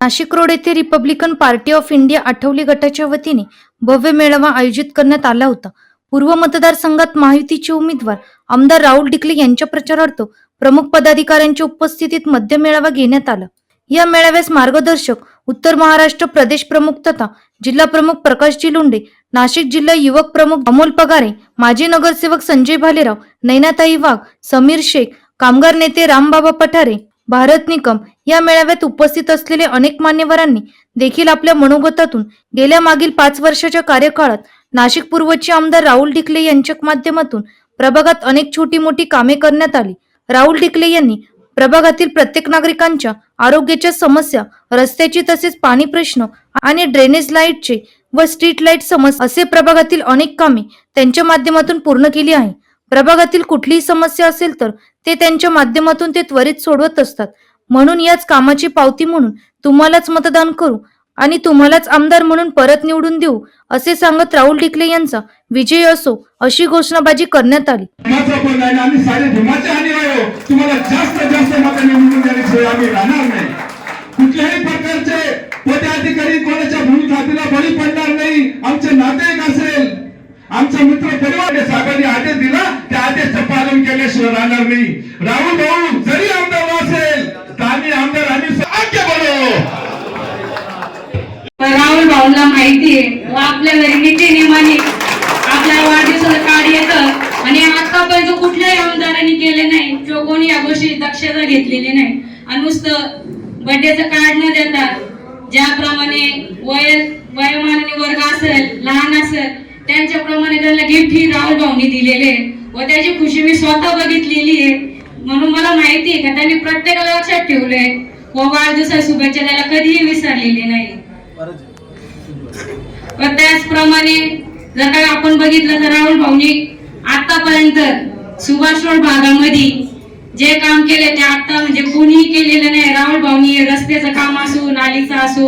Nashik road येथे Republican Party of India Athawale गटाच्या वतीने भव्य मेळावा आयोजित करण्यात आला होता. पूर्व मतदारसंघात महायुतीचे उमेदवार आमदार राहुल डिकले यांच्या प्रचारार्थ प्रमुख पदाधिकाऱ्यांच्या उपस्थितीत मध्य मेळावा घेण्यात आला. या मेळाव्यास मार्गदर्शक उत्तर महाराष्ट्र प्रदेश प्रमुख तथा जिल्हा प्रमुख प्रकाशजी लोंढे नाशिक जिल्हा युवक प्रमुख अमोल पगारे माजी नगरसेवक संजय भालेराव नैनाताई वाघ समीर शेख कामगार नेते रामबाबा पठारे भारत निकम या मेळाव्यात उपस्थित असलेले अनेक मान्यवरांनी देखील आपल्या मनोगतातून गेल्या मागील पाच वर्षाच्या कार्यकाळात नाशिक पूर्वचे आमदार राहुल ढिकले यांच्या माध्यमातून प्रभागात अनेक छोटी मोठी कामे करण्यात आली. राहुल ढिकले यांनी प्रभागातील प्रत्येक नागरिकांच्या आरोग्याच्या समस्या रस्त्याची तसेच पाणी प्रश्न आणि ड्रेनेज लाईटचे व स्ट्रीट लाइट समस्या असे प्रभागातील अनेक कामे त्यांच्या माध्यमातून पूर्ण केली आहे. प्रभागातील कुठलीही समस्या असेल तर ते त्यांच्या माध्यमातून ते त्वरित सोडवत असतात. म्हणून याच कामाची पावती म्हणून तुम्हालाच मतदान करू आणि तुम्हालाच आमदार म्हणून परत निवडून देऊ असे सांगत राहुल डिकले यांचा विजय असो अशी घोषणाबाजी करण्यात आली. कुठल्याही प्रकारचे पदाधिकारी कोणाच्या भूमिकातीला बळी पडणार नाही. आमचे नातेवाईक असेल आमचा मित्र परिवार साहेबांनी आदेश दिला त्या आदेशचं पालन केल्याशिवाय राहणार नाही. राहुल भाऊ जरी राहुल भाऊला माहितीये व आपल्या घरी नीती नियमाने आपल्या वाढदिवसाचं कार्ड येत. आणि आतापर्यंत कुठल्याही आमदारांनी केले नाही किंवा कोणी या गोष्टी दक्षता घेतलेली नाही. आणि नुसतं बड्डेचं कार्ड न देता ज्याप्रमाणे वय वयमानाने वर्ग असेल लहान असेल त्यांच्याप्रमाणे त्यांना गिफ्ट ही राहुल भाऊनी दिलेले आहे. व त्याची खुशी मी स्वतः बघितलेली आहे. म्हणून मला माहिती आहे का त्यांनी प्रत्येकाला लक्षात ठेवलंय. हो व वाढदिवसा शुभेच्छा द्यायला कधीही विसरलेली नाही. पण त्याचप्रमाणे जर का आपण बघितलं तर राहुल भाऊनी आतापर्यंत सुभाष रोड भागामध्ये जे काम केले ते आता म्हणजे कोणीही केलेलं नाही. राहुल भाऊनी रस्त्याचं काम असो नालीचं असो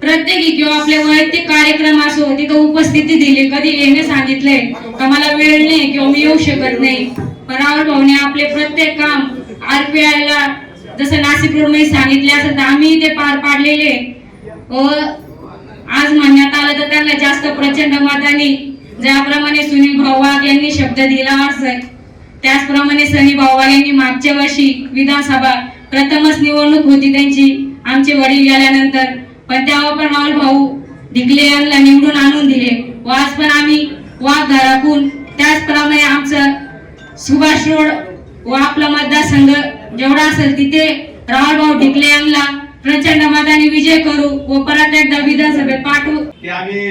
प्रत्येकी किंवा आपले वैयक्तिक कार्यक्रम असो तिथं उपस्थिती दिली. कधी येणे सांगितलंय का मला वेळ नाही किंवा मी येऊ शकत नाही. पण राहुल भाऊने आपले प्रत्येक काम आरपीआय ला जसं नाशिक रोड सांगितले असं तर आम्ही ते पार पाडलेले. व आज म्हणण्यात आलं तर त्यांना जास्त प्रचंड मताने ज्याप्रमाणे सुनील भाऊ वाघ यांनी शब्द दिला असं त्याचप्रमाणे सनी भाऊ वाघ यांनी मागच्या वर्षी विधानसभा प्रथमच निवडणूक होती त्यांची आमचे वडील गेल्यानंतर. पण तेव्हा पण राहुल भाऊ ढिकले यांना निवडून आणून दिले. व आज पण आम्ही वाघ घराकून त्याचप्रमाणे आमचं सुभाष रोड व आपला मतदारसंघ जेवढा असेल तिथे राहुल भाऊ ढिकले यांना प्रचंड मताने विजय करू व परत एकदा विधानसभेत पाठवू. आम्ही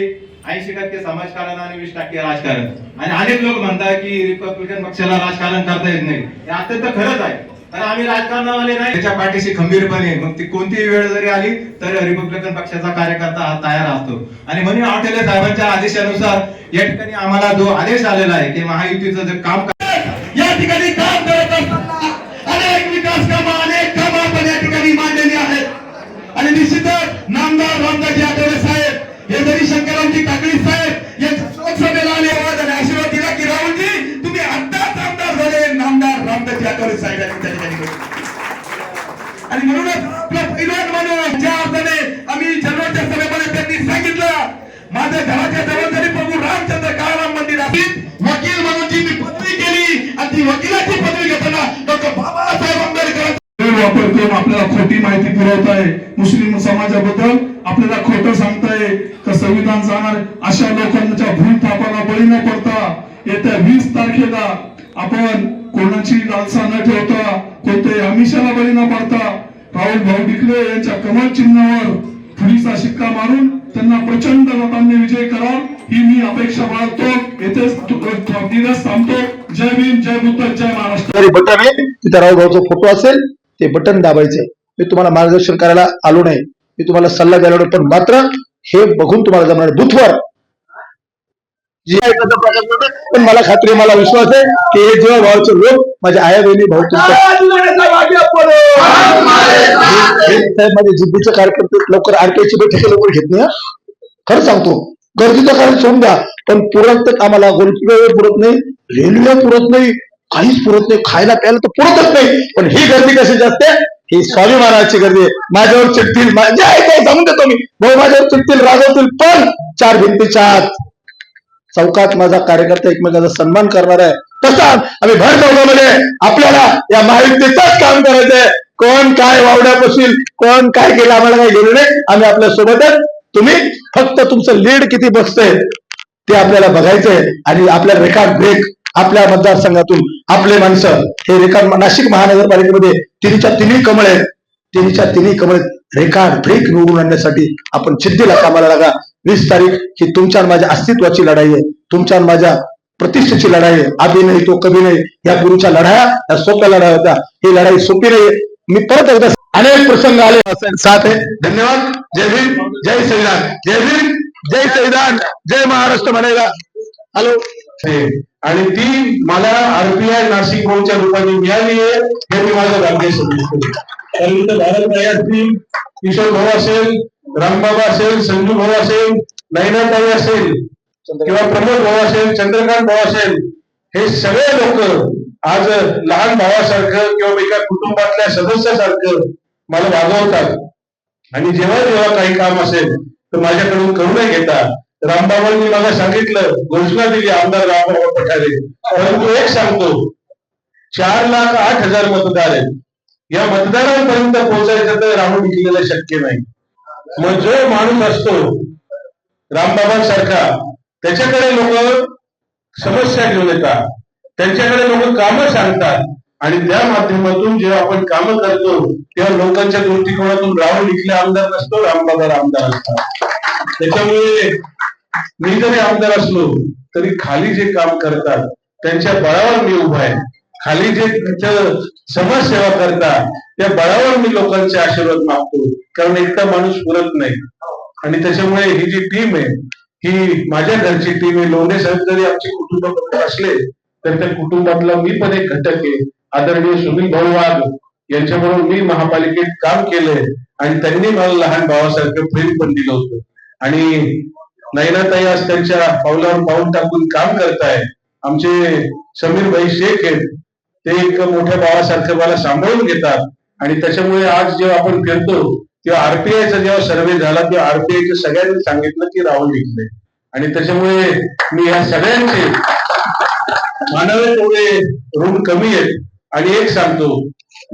ऐंशी टक्के समाजकारण आणि वीस टक्के राजकारण. आणि अनेक लोक म्हणतात की रिपब्लिकन पक्षाला राजकारण करता येत नाही. हे अत्यंत खरंच आहे. आणि आम्ही राजकारणावाले नाही. त्याच्या पाठीशी खंबीरपणे मग ती कोणतीही वेळ जरी आली तर रिपब्लिकन पक्षाचा कार्यकर्ता हा तयार असतो. आणि म्हणून आठवले साहेबांच्या आदेशानुसार या ठिकाणी आम्हाला जो आदेश आलेला आहे की महायुतीचं जे काम या ठिकाणी माझ्या घराच्या जबाबदारी प्रभू रामचंद्र काळाराम मंदिर असेल वकील म्हणून जी मी पदवी केली आणि ती वकिलाची पदवी घेताना डॉक्टर बाबासाहेब आंबेडकर वापर करून आपल्याला खोटी माहिती पुरवत आहे. मुस्लिम समाजाबद्दल आपल्याला खोटं सांगताय. का संविधान जाणार अशा लोकांच्या भूल थापाला बळी न पडता येत्या वीस तारखेला आपण कोणाची लालसा न ठेवता कोणत्याही आमिषाला बळी न पडता राहुल भाऊ डिकले यांच्या कमल चिन्हावर फुलीचा शिक्का मारून त्यांना प्रचंड मतांनी विजय करा. ही मी अपेक्षा बाळगतो. येथेच तु- दिवस थांबतो. जय भीम जय बुद्ध जय महाराष्ट्र. तरी बटन आहे. तिथे राहुल भाऊचा फोटो असेल ते बटन दाबायचे मी तुम्हाला मार्गदर्शन करायला आलो नाही. मी तुम्हाला सल्ला द्यायला आलो पण मात्र हे बघून तुम्हाला जमणार बुथवर. जे आहे त्याचा प्रकार नव्हता. पण मला खात्री मला विश्वास आहे की हे जेव्हा भावाचे लोक माझे आया बहिणी भाऊ तुमच्या माझे जिद्दीचे कार्यकर्ते लवकर आरटीआयची बैठक लवकर घेत नाही खरं सांगतो गर्दीचं कारण सोडून द्या पण पुरत आम्हाला गोलकी पुरत नाही रेल्वे पुरत नाही काहीच पुरत नाही खायला प्यायला तर पुरतच नाही पण ही गर्दी कशी असते ही स्वाभिमानाची गर्दी आहे. माझ्यावर चिडतील सांगून देतो मी. भाऊ माझ्यावर चिडतील रागवतील पण चार भिंतीच्या आत चौकात माझा कार्यकर्ता एकमेकाचा सन्मान करणार आहे. तसा आम्ही भर चौकामध्ये आपल्याला या महायुतीचंच काम करायचंय. कोण काय वावड्या बसील कोण काय केलं आम्हाला काय गेलं नाही. आम्ही आपल्या सोबतच तुम्ही फक्त तुमचं लीड किती बसतंय ते आपल्याला बघायचंय आणि आपल्या रेकॉर्ड ब्रेक आपल्या मतदारसंघातून आपले माणसं. हे रेकॉर्ड नाशिक महानगरपालिकेमध्ये तिन्हीच्या तिन्ही कमळ आहेत. तिन्हीच्या तिन्ही कमळ रेकॉर्ड ब्रेक निवडून आणण्यासाठी आपण जिद्दीला कामाला लागा. वीस तारीख ही तुमच्या माझ्या अस्तित्वाची लढाई आहे. तुमच्या आणि माझ्या प्रतिष्ठेची लढाई आहे. आधी नाही तो कधी नाही. या गुरुच्या लढाया या सोप्या लढाया होत्या. ही लढाई सोपी नाही मी परत एकदा अनेक प्रसंग आले. साथ आहे. धन्यवाद. जय भीम. जय संविधान जय भीम. जय संविधान जय महाराष्ट्र म्हणेगा हॅलो. आणि ती मला आरपीआय नाशिक बोर्डच्या रूपाने मिळाली आहे. हे मी माझं भाग्य समजतो भारत असतील किशोर भाऊ असेल रामबाबा असेल संजू भाऊ असेल नैनाताई असेल किंवा प्रमोद भाऊ असेल चंद्रकांत भाऊ असेल हे सगळे लोक आज लहान भावासारखं किंवा एका कुटुंबातल्या सदस्यासारखं मला वागवतात. आणि जेव्हा जेव्हा काही काम असेल तर माझ्याकडून करून घेता. रामबाबांनी मला सांगितलं घोषणा दिली आमदार रामबाबा पठारे. परंतु एक सांगतो चार लाख आठ हजार मतदार आहेत. या मतदारांपर्यंत पोहोचायचं तर राहून विकलेलं शक्य नाही. मग जो माणूस असतो रामबाबांसारखा त्याच्याकडे लोक समस्या घेऊन येतात. त्यांच्याकडे लोक कामं सांगतात. आणि त्या माध्यमातून जेव्हा आपण कामं करतो तेव्हा लोकांच्या दृष्टिकोनातून राहुल इथले आमदार नसतो रामबाबा आमदार असतात. त्याच्यामुळे मी जरी आमदार असलो तरी खाली जे काम करतात त्यांच्या बळावर मी उभा आहे. खाली जे समाजसेवा करतात त्या बळावर मी लोकांचे आशीर्वाद मागतो. कारण एकटा माणूस पुरत नाही. आणि त्याच्यामुळे ही जी टीम आहे ही माझ्या घरची टीम आहे. लोणे साहेब जरी आमचे कुटुंब असले तर त्या कुटुंबातला मी पण एक घटक आहे. आदरणीय सुनील भाऊ वाघ यांच्याबरोबर मी महापालिकेत काम केलंय आणि त्यांनी मला लहान भावासारखं प्रेम पण दिलं होतं. आणि नयनाताई आज त्यांच्या पावलावर पाऊल टाकून काम करताय. आमचे समीर भाई शेख आहेत. ते एक मोठ्या भावासारखं मला सांभाळून घेतात. आणि त्याच्यामुळे आज जेव्हा आपण फिरतो तेव्हा आरपीआयचा जेव्हा सर्वे झाला तेव्हा आरपीआयच्या सगळ्यांनी सांगितलं की राहुल विकले आणि त्याच्यामुळे मी या सगळ्यांचे मानवे तेवढे ऋण कमी आहेत. आणि एक सांगतो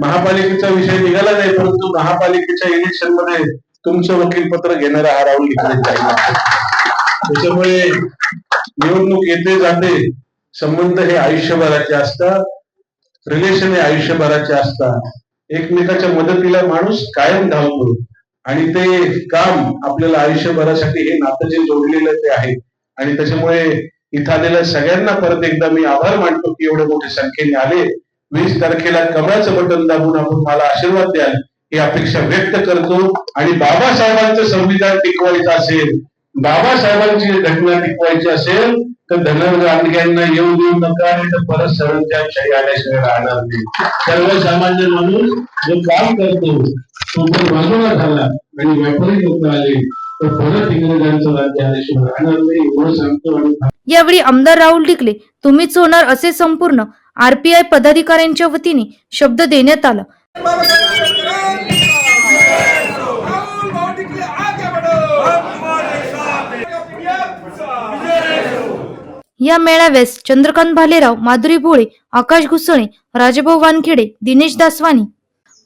महापालिकेचा विषय निघाला नाही परंतु महापालिकेच्या इलेक्शनमध्ये तुमचं वकीलपत्र घेणारा हा राहुल त्याच्यामुळे निवडणूक येते जाते संबंध हे आयुष्यभराचे असतात रिलेशन हे आयुष्यभराचे असतात. एकमेकाच्या मदतीला माणूस कायम धावतो. आणि ते काम आपल्याला आयुष्यभरासाठी हे नातं जे जोडलेलं ते आहे. आणि त्याच्यामुळे इथं आलेल्या सगळ्यांना परत एकदा मी आभार मानतो की एवढे मोठे संख्येने आले. वीस तारखेला कमळाचं बटन दाबून आपण मला आशीर्वाद द्याल ही अपेक्षा व्यक्त करतो. आणि बाबासाहेबांचं संविधान टिकवायचं असेल बाबासाहेबांची घटना टिकवायची असेल तर धनंजय गांधींना येऊ देऊ नका आणि तर परत सर्वांच्या क्षय आल्याशिवाय राहणार नाही. सर्वसामान्य माणूस जो काम करतो तो पण बाजूला झाला आणि व्यापारी लोक आले तर परत इंग्रजांचं राज्य आल्याशिवाय राहणार नाही एवढं सांगतो आणि यावेळी आमदार राहुल डिकले तुम्हीच होणार असे संपूर्ण आरपीआय पदाधिकाऱ्यांच्या वतीने शब्द देण्यात आला. या मेळाव्यास चंद्रकांत भालेराव माधुरी भोळे आकाश घुसळे राजभाऊ वानखेडे दिनेश दासवानी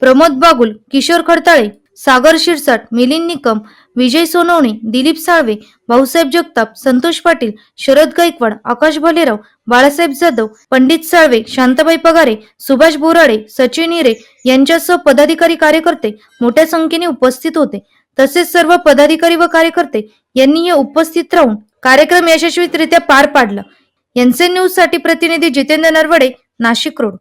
प्रमोद बागुल किशोर खडताळे सागर शिरसाट मिलिंद निकम विजय सोनवणे दिलीप साळवे भाऊसाहेब जगताप संतोष पाटील शरद गायकवाड आकाश भालेराव बाळासाहेब जाधव पंडित साळवे शांताबाई पगारे सुभाष बोराडे सचिन हिरे यांच्यासह पदाधिकारी कार्यकर्ते मोठ्या संख्येने उपस्थित होते. तसेच सर्व पदाधिकारी व कार्यकर्ते यांनी हे उपस्थित राहून कार्यक्रम यशस्वीरित्या पार पाडला. यांचे न्यूजसाठी प्रतिनिधी जितेंद्र नरवडे नाशिक रोड.